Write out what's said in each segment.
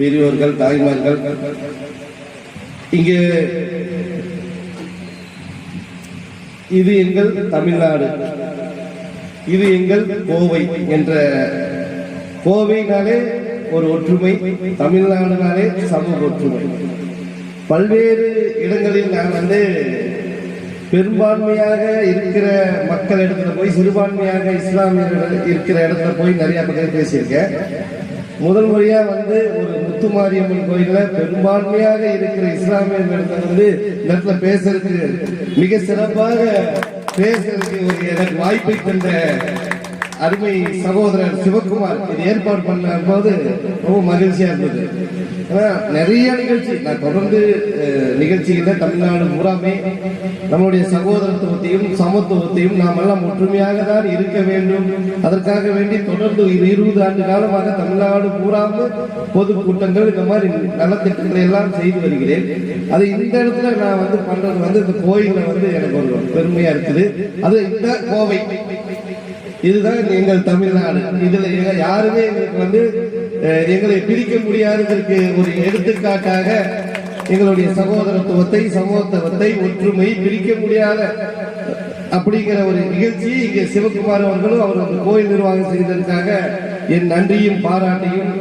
பெரியோர்கள் தாய்மார்கள். இங்கே இது எங்கள் தமிழ்நாடு. இது எங்கள் கோவை என்ற கோவைனாலே ஒரு ஒற்றுமை தமிழ்நாடுனாலே சமூக ஒற்றுமை. பல்வேறு இடங்களில் நான் வந்து பெரும்பான்மையாக இருக்கிற மக்கள் இடத்துல போய் சிறுபான்மையாக இஸ்லாமியர்கள் இருக்கிற இடத்துல போய் நிறைய பக்கம் பேசியிருக்கேன். முதல் முறையா வந்து ஒரு முத்துமாரியம்மன் கோயிலில் பெரும்பான்மையாக இருக்கிற இஸ்லாமியர்கள் வந்து இந்த இடத்துல பேசுறதுக்கு மிக சிறப்பாக பேசுறதுக்கு ஒரு எனக்கு வாய்ப்பை தந்த அருமை சகோதரர் சிவகுமார் இது ஏற்பாடு பண்ண போது ரொம்ப மகிழ்ச்சியா இருந்தது. நிறைய நிகழ்ச்சி நான் தொடர்ந்து நிகழ்ச்சிகள் நிகழ்ச்சிகளை தமிழ்நாடு பூராமே நம்மளுடைய சகோதரத்துவத்தையும் சமத்துவத்தையும் நாம் எல்லாம் ஒற்றுமையாக தான் இருக்க வேண்டும். அதற்காக வேண்டி தொடர்ந்து இருபது ஆண்டு காலமாக தமிழ்நாடு பூராம பொதுக்கூட்டங்கள் இந்த மாதிரி நலத்திட்டங்களை எல்லாம் செய்து வருகிறேன். அது இந்த இடத்துல நான் வந்து பண்றது வந்து இந்த கோயிலில் வந்து எனக்கு ஒரு பெருமையா இருக்குது. அது இந்த கோவை. இதுதான் எங்கள் தமிழ்நாடு. இதுல யாருமே எங்களுக்கு வந்து எங்களை பிரிக்க முடியாததற்கு ஒரு எடுத்துக்காட்டாக எங்களுடைய சகோதரத்துவத்தை சமூகத்துவத்தை ஒற்றுமை பிரிக்க முடியாத அப்படிங்கிற ஒரு நிகழ்ச்சி இங்கே சிவகுமார் அவர்களும் அவர் அந்த கோயில் நிர்வாகம் செய்ததற்காக என் நன்றியும் பாராட்டையும்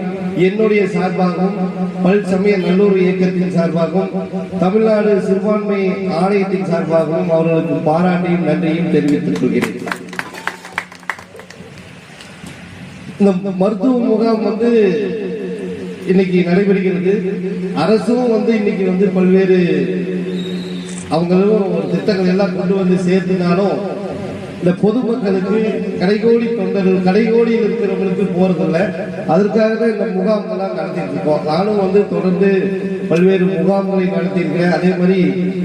என்னுடைய சார்பாகவும் பல் சமய நல்லூர் இயக்கத்தின் சார்பாகவும் தமிழ்நாடு சிறுபான்மை ஆணையத்தின் சார்பாகவும் அவர்களுக்கு பாராட்டையும் நன்றியும் தெரிவித்துக் கொள்கிறேன். இந்த மருத்துவ முகாம் வந்து இன்னைக்கு நடைபெறுகிறது. அரசும் வந்து இன்னைக்கு வந்து பல்வேறு அவங்களும் ஒரு திட்டங்கள் எல்லாம் கொண்டு வந்து சேர்த்துனாலும் இந்த பொதுமக்களுக்கு கடைகோடி தொண்டர்கள் கடைகோடியில் இருக்கிறவங்களுக்கு போறதில்ல. அதற்காக தான் இந்த முகாம்கள்லாம் நடத்திட்டு இருக்கோம் நானும் வந்து தொடர்ந்து பல்வேறு முகாம்களை நடத்தியிருக்கேன் அதே மாதிரி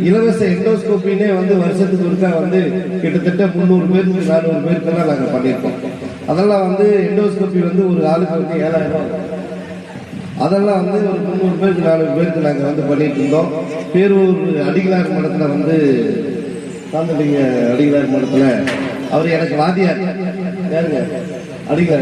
இலவச எண்டோஸ்கோப்பினே வந்து வருஷத்துக்கு ஒருக்கா வந்து கிட்டத்தட்ட முந்நூறு பேருக்கு நானூறு பேருக்கெல்லாம் நாங்கள் பண்ணியிருக்கோம். அதெல்லாம் வந்து எண்டோஸ்கோபி வந்து ஒரு ஆளுக்கு வந்து ஏழாயிரம். ரூபாய் அதெல்லாம் வந்து ஒரு முந்நூறு பேருக்கு நானூறு பேருக்கு நாங்கள் வந்து பண்ணிட்டு இருந்தோம். பேரூர் அடிகளார் மடத்தில் வந்து தாந்தடிங்க அடிகளார் மடத்தில் அவர் எனக்கு வாதியார் யாருங்க? அடிகளார்.